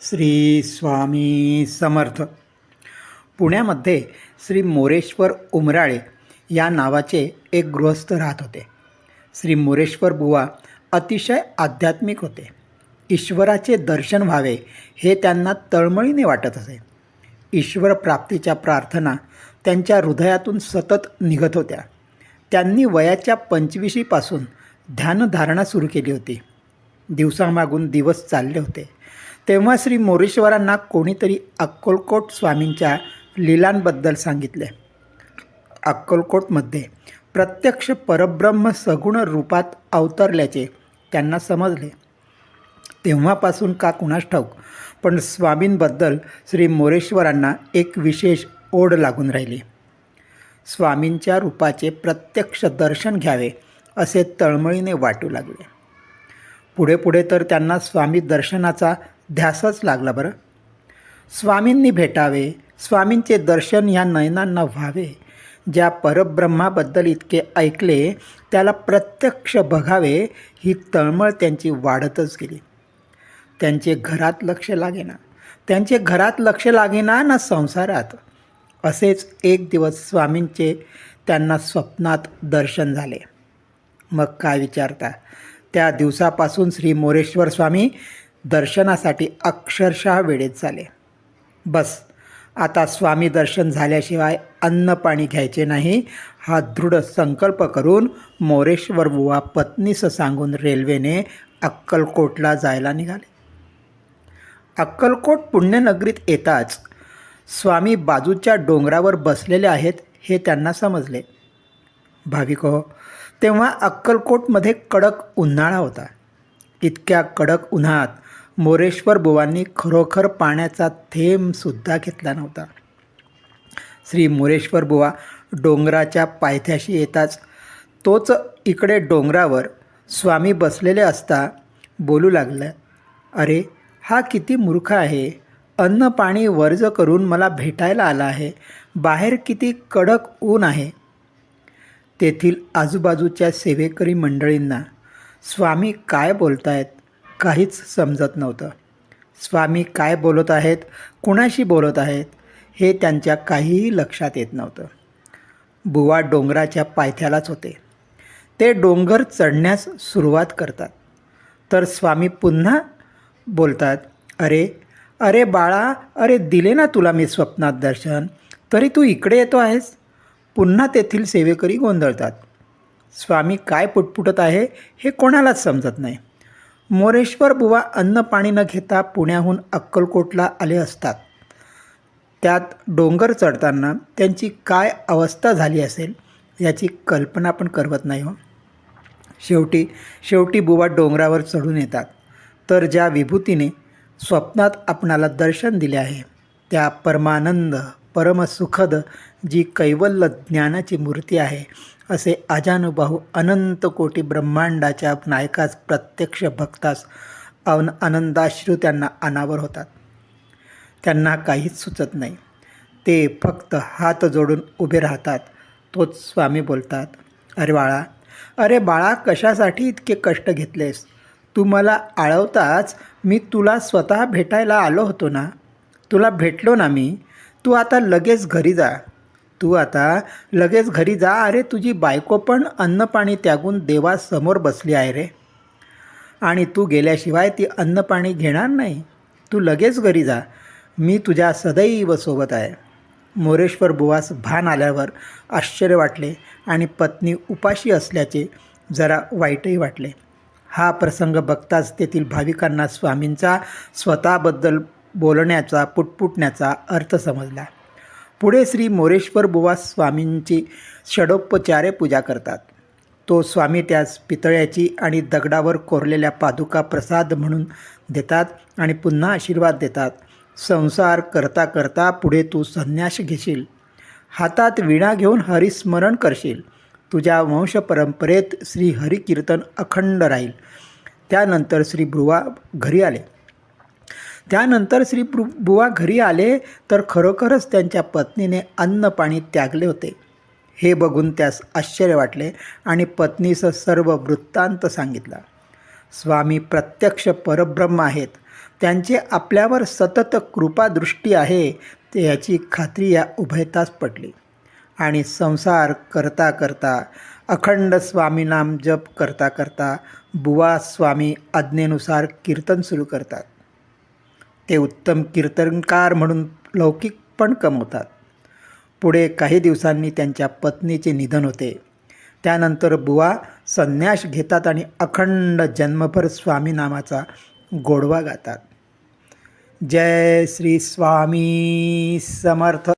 श्री स्वामी समर्थ. पुण्यामध्ये श्री मोरेश्वर उमराळे या नावाचे एक गृहस्थ राहत होते. श्री मोरेश्वर बुवा अतिशय आध्यात्मिक होते. ईश्वराचे दर्शन व्हावे हे त्यांना तळमळीने वाटत असे. ईश्वर प्राप्तीच्या प्रार्थना त्यांच्या हृदयातून सतत निघत होत्या. त्यांनी वयाच्या पंचवीशीपासून ध्यानधारणा सुरू केली होती. दिवसामागून दिवस चालले होते. तेव्हा श्री मोरेश्वरांना कोणीतरी अक्कलकोट स्वामींच्या लीलांबद्दल सांगितले. अक्कलकोटमध्ये प्रत्यक्ष परब्रह्म सगुण रूपात अवतरल्याचे त्यांना समजले. तेव्हापासून का कुणास ठाऊक पण स्वामींबद्दल श्री मोरेश्वरांना एक विशेष ओढ लागून राहिली. स्वामींच्या रूपाचे प्रत्यक्ष दर्शन घ्यावे असे तळमळीने वाटू लागले. पुढे पुढे तर त्यांना स्वामी दर्शनाचा ध्यासच लागला बरं. स्वामींनी भेटावे स्वामींचे दर्शन ह्या नयनांना व्हावे. ज्या परब्रह्माबद्दल इतके ऐकले त्याला प्रत्यक्ष बघावे ही तळमळ त्यांची वाढतच गेली. त्यांचे घरात लक्ष लागेना. त्यांचे घरात लक्ष लागेना ना संसारात. असेच एक दिवस स्वामींचे त्यांना स्वप्नात दर्शन झाले. मग काय विचारता? त्या दिवसापासून श्री मोरेश्वर स्वामी दर्शनासाठी अक्षरशः वेळेत झाले. बस आता स्वामी दर्शन झाल्याशिवाय अन्न पाणी घ्यायचे नाही हा दृढ संकल्प करून मोरेश्वर बुवा पत्नीस सांगून रेल्वेने अक्कलकोटला जायला निघाले. अक्कलकोट पुण्यनगरीत येताच स्वामी बाजूच्या डोंगरावर बसलेले आहेत हे त्यांना समजले. भाविको तेव्हा अक्कलकोटमध्ये कडक उन्हाळा होता. इतक्या कडक उन्हात मोरेश्वर बुवांनी खरोखर पाण्याचा थेंबसुद्धा घेतला नव्हता. श्री मोरेश्वर बुवा डोंगराच्या पायथ्याशी येताच तोच इकडे डोंगरावर स्वामी बसलेले असता बोलू लागला अरे हा किती मूर्ख आहे. अन्न पाणी वर्ज करून मला भेटायला आला आहे. बाहेर किती कडक ऊन आहे. तेथील आजूबाजूच्या सेवेकरी मंडळींना स्वामी काय बोलत आहेत काहीच समजत नव्हतं. स्वामी काय बोलत आहेत कुणाशी बोलत आहेत हे त्यांच्या काहीही लक्षात येत नव्हतं. बुवा डोंगराच्या पायथ्यालाच होते. ते डोंगर चढण्यास सुरुवात करतात. तर स्वामी पुन्हा बोलतात अरे अरे बाळा अरे दिले ना तुला मी स्वप्नात दर्शन तरी तू इकडे येतो आहेस. पुन्हा तेथील सेवेकरी गोंधळतात. स्वामी काय पुटपुटत आहे हे कोणालाच समजत नाही. मोरेश्वर बुवा अन्न पाणी न घेता पुण्याहून अक्कलकोटला आले असतात. त्यात डोंगर चढताना त्यांची काय अवस्था झाली असेल याची कल्पना पण करवत नाही हो. शेवटी शेवटी बुवा डोंगरावर चढून येतात. तर ज्या विभूतीने स्वप्नात आपणाला दर्शन दिले आहे त्या परमानंद परमसुखद जी कैवल्य ज्ञानाची मूर्ती आहे असे अजानुबाहू अनंत कोटी ब्रह्मांडाच्या नायकास प्रत्यक्ष भक्तास अन आनंदाश्रू त्यांना अनावर होतात. त्यांना काहीच सुचत नाही. ते फक्त हात जोडून उभे राहतात. तोच स्वामी बोलतात अरे बाळा अरे बाळा कशासाठी इतके कष्ट घेतलेस? तू मला आळवताच मी तुला स्वतः भेटायला आलो होतो ना? तुला भेटलो ना मी? तू आता लगेच घरी जा. तू आता लगेच घरी जा. अरे तुझी बायको पण अन्नपाणी त्यागून देवासमोर बसली आहे रे. आणि तू गेल्याशिवाय ती अन्नपाणी घेणार नाही. तू लगेच घरी जा. मी तुझ्या सदैव सोबत आहे. मोरेश्वर बुवास भान आल्यावर आश्चर्य वाटले आणि पत्नी उपाशी असल्याचे जरा वाईटही वाटले. हा प्रसंग बघताच तेथील भाविकांना स्वामींचा स्वतःबद्दल बोलण्याचा पुटपुटण्याचा अर्थ समजला. पुढे श्री मोरेश्वर बुवा स्वामींची षडोपचारे पूजा करतात. तो स्वामी त्यास पितळ्याची आणि दगडावर कोरलेल्या पादुका प्रसाद म्हणून देतात आणि पुन्हा आशीर्वाद देतात. संसार करता करता पुढे तू संन्यास घेशील. हातात विणा घेऊन हरिस्मरण करशील. तुझ्या वंशपरंपरेत श्री हरिकीर्तन अखंड राहील. त्यानंतर श्री ब्रुवा घरी आले. त्यानंतर श्री बुवा घरी आले तर खरोखरच त्यांच्या पत्नीने अन्न पाणी त्यागले होते. हे बघून त्यास आश्चर्य वाटले आणि पत्नीचं सर्व वृत्तांत सांगितला. स्वामी प्रत्यक्ष परब्रह्म आहेत. त्यांचे आपल्यावर सतत कृपादृष्टी आहे ते याची खात्री या उभयतास पडली. आणि संसार करता करता अखंड स्वामीनाम जप करता करता बुवा स्वामी आज्ञेनुसार कीर्तन सुरू करतात. ते उत्तम कीर्तनकार म्हणून लौकिक पण कमवतात. पुढे काही दिवसांनी त्यांच्या पत्नीचे निधन होते. त्यानंतर बुवा संन्यास घेतात आणि अखंड जन्मभर स्वामी नामाचा गोडवा गातात. जय श्री स्वामी समर्थ